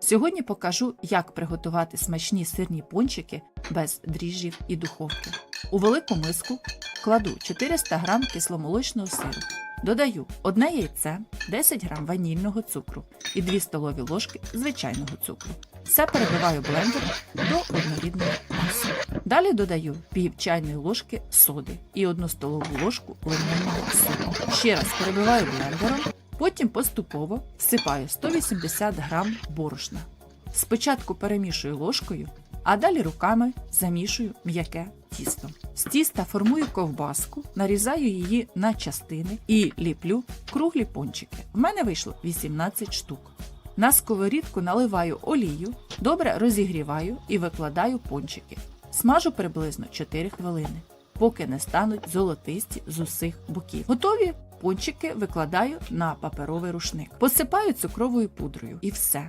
Сьогодні покажу, як приготувати смачні сирні пончики без дріжджів і духовки. У велику миску кладу 400 г кисломолочного сиру. Додаю одне яйце, 10 г ванільного цукру і 2 столові ложки звичайного цукру. Все перебиваю блендером до однорідної маси. Далі додаю пів чайної ложки соди і 1 столову ложку лимонного сиру. Ще раз перебиваю блендером, потім поступово всипаю 180 г борошна. Спочатку перемішую ложкою, а далі руками замішую м'яке тісто. З тіста формую ковбаску, нарізаю її на частини і ліплю круглі пончики. В мене вийшло 18 штук. На сковорідку наливаю олію, добре розігріваю і викладаю пончики. Смажу приблизно 4 хвилини, поки не стануть золотисті з усіх боків. Готові пончики викладаю на паперовий рушник. Посипаю цукровою пудрою і все.